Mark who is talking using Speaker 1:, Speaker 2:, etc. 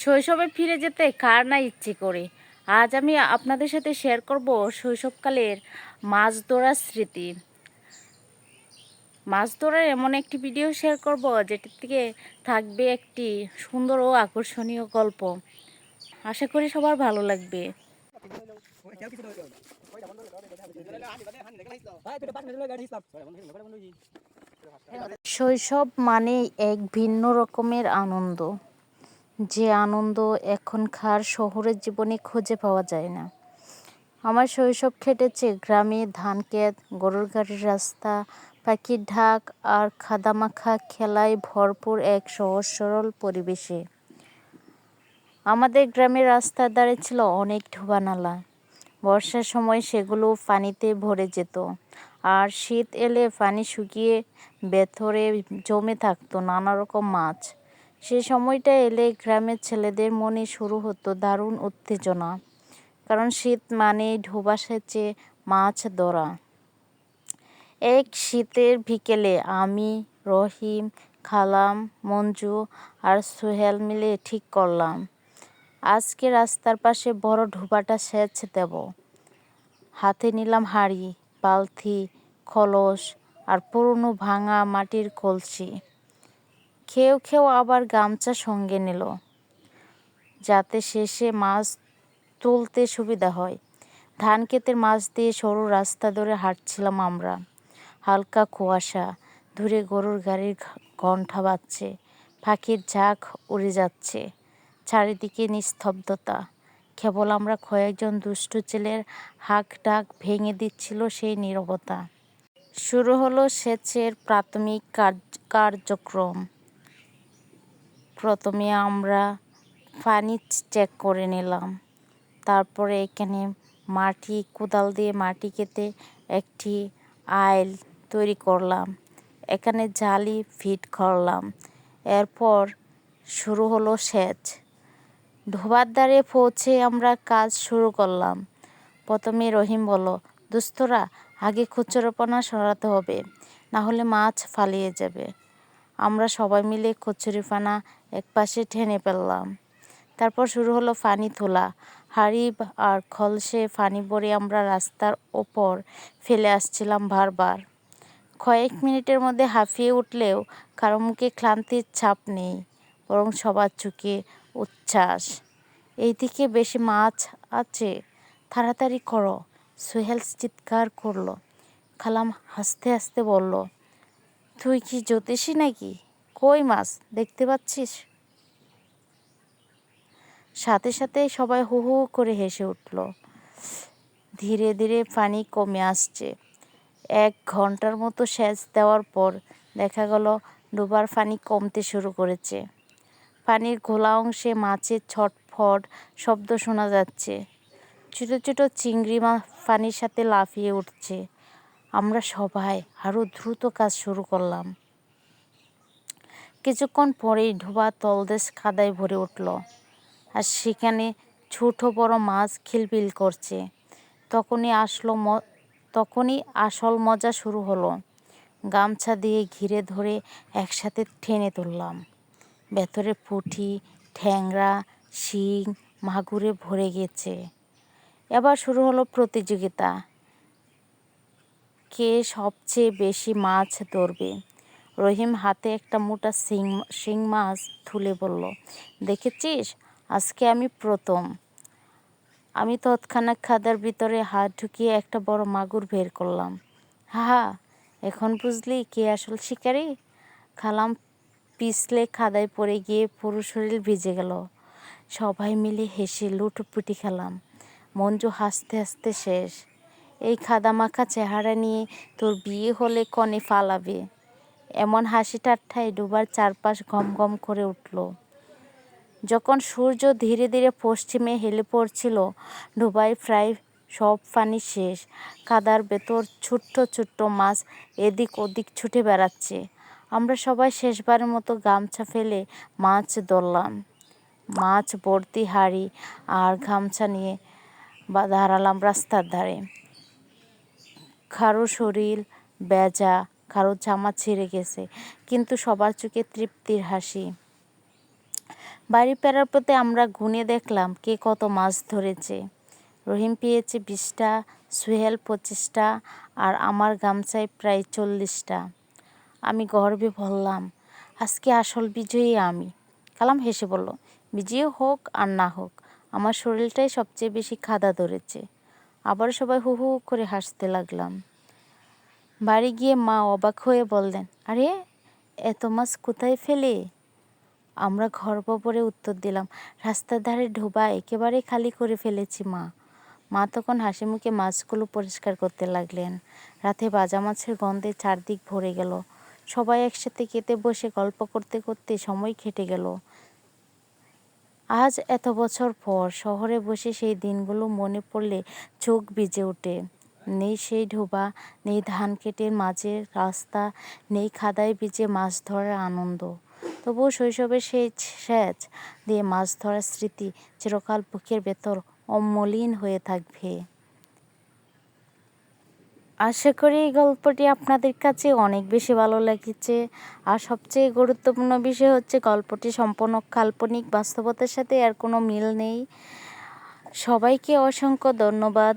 Speaker 1: শৈশবে ফিরে যেতে কার না ইচ্ছে করে? আজ আমি আপনাদের সাথে শেয়ার করব শৈশবকালের মাছ ধরার স্মৃতি। মাছ ধরার এমন একটি ভিডিও শেয়ার করব যেটির থেকে থাকবে একটি সুন্দর ও আকর্ষণীয় গল্প। আশা করি সবার ভালো লাগবে। শৈশব মানেই এক ভিন্ন রকমের আনন্দ। যে আনন্দ এখনকার শহরের জীবনে খুঁজে পাওয়া যায় না। আমার শৈশব খেটেছে গ্রামে ধান ক্ষেত, গরুর গাড়ির রাস্তা, পাখির ঢাক আর খাদামাখা খেলায় ভরপুর এক সহজ সরল পরিবেশে। আমাদের গ্রামের রাস্তার ধারে ছিল অনেক ঢোবানালা বর্ষার সময় সেগুলো পানিতে ভরে যেত আর শীত এলে পানি শুকিয়ে ভেতরে জমে থাকতো নানা রকম মাছ। সে সময়টা এলে গ্রামের ছেলেদের মনে শুরু হতো দারুণ উত্তেজনা। কারণ শীত মানে ঢোবা সেচে মাছ ধরা। এক শীতের বিকেলে আমি, রহিম, খালাম, মঞ্জু আর সোহেল মিলে ঠিক করলাম, আজকে রাস্তার পাশে বড় ঢোবাটা সেচ দেব। হাতে নিলাম হাঁড়ি, বালতি কলস আর পুরনো ভাঙা মাটির কলসি। কেউ কেউ আবার গামছা সঙ্গে নিল। যাতে শেষে মাছ তুলতে সুবিধা হয়। ধান ক্ষেতের মাছ দিয়ে সরু রাস্তা ধরে হাঁটছিলাম আমরা। হালকা কুয়াশা দূরে গরুর গাড়ির ঘণ্টা বাজছে। পাখির ঝাঁক উড়ে যাচ্ছে। চারিদিকে নিস্তব্ধতা। কেবল আমরা কয়েকজন দুষ্টু ছেলের হাঁক ডাক ভেঙে দিচ্ছিল সেই নীরবতা। শুরু হলো সেচের প্রাথমিক কার্যক্রম। প্রথমে আমরা পানি চেক করে নিলাম। তারপরে এখানে মাটি, কোদাল দিয়ে মাটি কেটে একটি আইল তৈরি করলাম। এখানে জালি ফিট করলাম। এরপর শুরু হলো সেচ। ধোবার দ্বারে পৌঁছে আমরা কাজ শুরু করলাম। প্রথমে রহিম বলো দুস্তরা, আগে খুচরোপনা সরাতে হবে, না হলে মাছ ফালিয়ে যাবে। আমরা সবাই মিলে কচুরিপানা একপাশে টেনে ফেললাম। তারপর শুরু হলো পানি তোলা হাড়ি আর খলসে পানি ভরে আমরা রাস্তার ওপর ফেলে আসছিলাম বারবার। কয়েক মিনিটের মধ্যে হাঁফিয়ে উঠলেও কারও মুখে ক্লান্তির ছাপ নেই, বরং সবার চোখে উচ্ছ্বাস। এইদিকে বেশি মাছ আছে, তাড়াতাড়ি করো, সোহেল চিৎকার করল। খালাম হাসতে হাসতে বলল, তুই কি জ্যোতিষী নাকি? কই মাছ? দেখতে পাচ্ছিস? সাথে সাথে সবাই হু হু করে হেসে উঠল। ধীরে ধীরে পানি কমে আসছে। এক ঘণ্টার মতো সেচ দেওয়ার পর দেখা গেল ডোবার পানি কমতে শুরু করেছে। পানির ঘোলা অংশে মাছের ছটফট শব্দ শোনা যাচ্ছে। ছোটো ছোটো চিংড়ি মাছ পানির সাথে লাফিয়ে উঠছে। আমরা সবাই আরও দ্রুত কাজ শুরু করলাম। কিছুক্ষণ পরেই ডোবা তলদেশ কাদায় ভরে উঠল। আর সেখানে ছোট বড় মাছ খিলবিল করছে। তখনই আসলো ম, তখনই আসল মজা শুরু হলো। গামছা দিয়ে ঘিরে ধরে একসাথে টেনে তুললাম। ভেতরে পুঁটি, ঠ্যাংরা, শিং, মাগুরে ভরে গেছে। এবার শুরু হলো প্রতিযোগিতা। কে সবচেয়ে বেশি মাছ ধরবে? রহিম হাতে একটা মোটা শিং শিং মাছ তুলে বলল, দেখেছিস? আজকে আমি প্রথম। আমি তৎক্ষণাৎ খাদার ভিতরে হাত ঢুকিয়ে একটা বড় মাগুর বের করলাম। হা এখন বুঝলি কে আসল শিকারি? খালাম পিছলে খাদায় পড়ে গিয়ে পুরো শরীর ভিজে গেল। সবাই মিলে হেসে লুটোপুটি খেলাম। মঞ্জু হাসতে হাসতে শেষ। এই খাদামাখা চেহারা নিয়ে তোর বিয়ে হলে কনে ফালাবে? এমন হাসি ঠাট্টায় ডুবার চারপাশ গম করে উঠল। যখন সূর্য ধীরে ধীরে পশ্চিমে হেলে পড়ছিল, ডুবাই প্রায় সব পানি শেষ। কাদার ভেতর ছোট্ট ছোট্ট মাছ এদিক ওদিক ছুটে বেড়াচ্ছে। আমরা সবাই শেষবারের মতো গামছা ফেলে মাছ ধরলাম। মাছ ভর্তি হাড়ি আর গামছা নিয়ে বা দাঁড়ালাম রাস্তার ধারে। কারও শরীর, বেজা কারও জামা ছিঁড়ে গেছে, কিন্তু সবার চোখে তৃপ্তির হাসি। বাড়ি ফেরার পথে আমরা গুনে দেখলাম কে কত মাছ ধরেছে। রহিম পেয়েছে বিশটা, সুহেল পঁচিশটা, আর আমার গামছায় প্রায় চল্লিশটা। আমি গর্বে বললাম, আজকে আসল বিজয়ী আমি। কালাম হেসে বলল, বিজয়ী হোক আর না হোক, আমার শরীরটাই সবচেয়ে বেশি খাদা ধরেছে। আবার সবাই হু হু করে হাসতে লাগলাম। বাড়ি গিয়ে মা অবাক হয়ে বললেন, আরে, এত মাছ কোথায় ফেলে? আমরা গর্বভরে উত্তর দিলাম। রাস্তার ধারে ঢোবা একেবারে খালি করে ফেলেছি মা। মা তখন হাসি মুখে মাছগুলো পরিষ্কার করতে লাগলেন। রাতে বাজা মাছের গন্ধে চারদিক ভরে গেল। সবাই একসাথে খেতে বসে গল্প করতে করতে সময় কেটে গেল। আজ এত বছর পর শহরে বসে সেই দিনগুলো মনে পড়লে চোখ ভিজে ওঠে। নেই সেই ঢোবা নেই ধান কেটের মাঝে রাস্তা, নেই খাদায় ভিজে মাছ ধরার আনন্দ। তবুও শৈশবের সেই সেচ দিয়ে মাছ ধরার স্মৃতি চিরকাল বুকের ভেতর অমলিন হয়ে থাকবে। আশা করি এই গল্পটি আপনাদের কাছে অনেক বেশি ভালো লেগেছে। আর সবচেয়ে গুরুত্বপূর্ণ বিষয় হচ্ছে গল্পটি সম্পূর্ণ কাল্পনিক, বাস্তবতার সাথে আর কোনো মিল নেই। সবাইকে অসংখ্য ধন্যবাদ।